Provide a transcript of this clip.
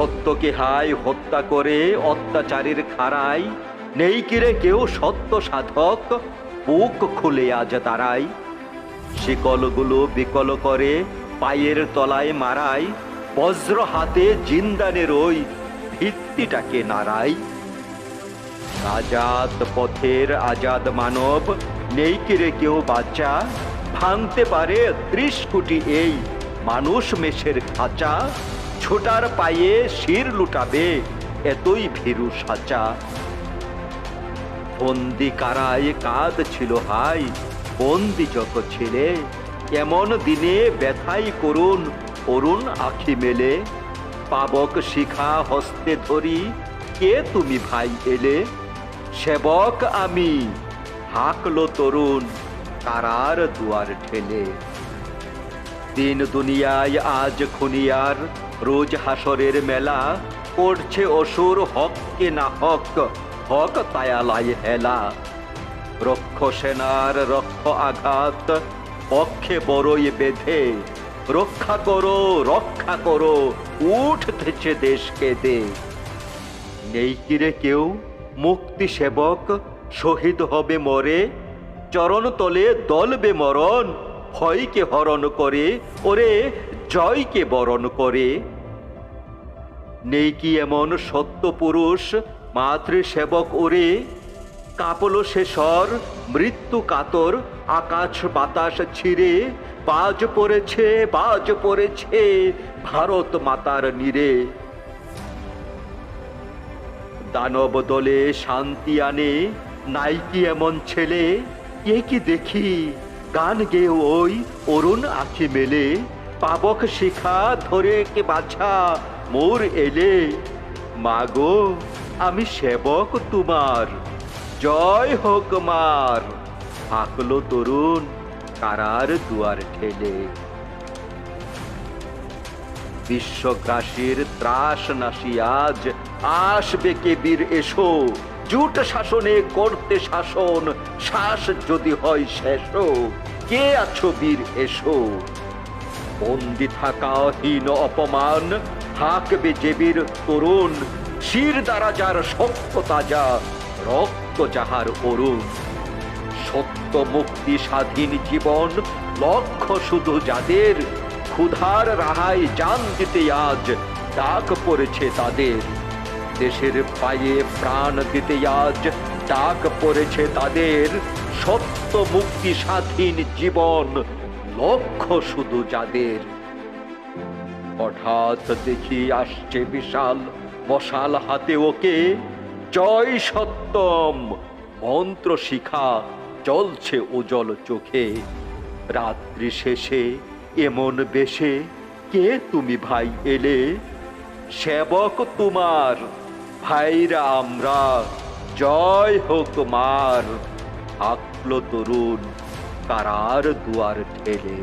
সত্যকে হায় হত্যা করে অত্যাচারীর খাড়াই নেই কিরে কেউ সত্য সাধক? বুক খুলে আজ দাঁড়াই শিকলগুলো বিকল করে পায়ের তলায় মারাই। বজ্র হাতে জিন্দানের ওই ভিত্তিটাকে নাড়াই। আজাদ পথের আজাদ মানব, নেই কিরে কেউ বাচ্চা? ভাঙতে পারে ত্রিশ কোটি এই মানুষ মেষের খাঁচা। ছোটার পায়ে শির লুটাবে, এতই ভীরু সাচা বন্দি কারায় কাঁদ ছিল হাই, বন্দি যত ছেলে, এমন দিনে ব্যথাই করুন অরুণ আখি মেলে। পাবক শিখা হস্তে ধরি, কে তুমি ভাই এলে? সেবক আমি, হাকলো তরুণ, কারার দুয়ার ঠেলে। দিন দুনিয়ায় আজ খুনিয়ার, রোজ হাসরের মেলা করছে অসুর হককে না হক হক তায়ালায় হেলা। রক্ষ সেনার রক্ষ আঘাত, পক্ষে বড়ই বেঁধে। রক্ষা করো রক্ষা করো উঠতেছে দেশকে দে। নেই কিরে কেউ? মুক্তি সেবক, শহীদ হবে মরে, চরণ তলে দলবে মরণ ভয়কে হরণ করে, ওরে জয়কে বরণ করে। নেই কি এমন সত্য পুরুষ মাতৃ সেবক ওরে? কাপল স্বর, মৃত্যু কাতর, আকাশ বাতাস ছিঁড়ে, বাজ পড়েছে বাজ পড়েছে ভারত মাতার নীরে। দানব দলে শান্তি আনে নাইকি এমন ছেলে? এ কি দেখি? গান গেয়ে ওই অরুণ আখি মেলে, পাবক শিখা ধরে কে বাছা, মোর এলে। মাগো, আমি সেবক তোমার, জয় হোক মার। হাকলো তরুণ কারার দুয়ার ঠেলে। বিশ্বগ্রাসীর ত্রাস নাসি আজ, আসবে কে বীর এসো। জুট শাসনে করতে শাসন শ্বাস যদি হয় শেষ কে আছো বীর এসো? বন্দি থাকা হীন অপমান হাঁকবে যে বীর তরুণ। শির দ্বারা যার সত্য তাজা, রক্ত যাহার অরুণ। সত্য মুক্তি স্বাধীন জীবন লক্ষ্য শুধু যাদের। ক্ষুধার রাহাই জান দিতে আজ, ডাক পড়েছে তাদের। দেশের পায়ে প্রাণ দিতে আজ ডাক পড়েছে তাদের সত্য মুক্তি স্বাধীন জীবন, লক্ষ্য শুধু যাদের। হঠাৎ দেখি আসছে বিশাল, মশাল হাতে ওকে। জয় সত্যম, মন্ত্র শিখা চলছে উজ্জ্বল চোখে। রাত্রি শেষে এমন বেশে কে তুমি ভাই এলে? সেবক তোমার, ভাইরা আমরা। জয় হোক মার থাকল তরুণ কারার দুয়ার ঠেলে।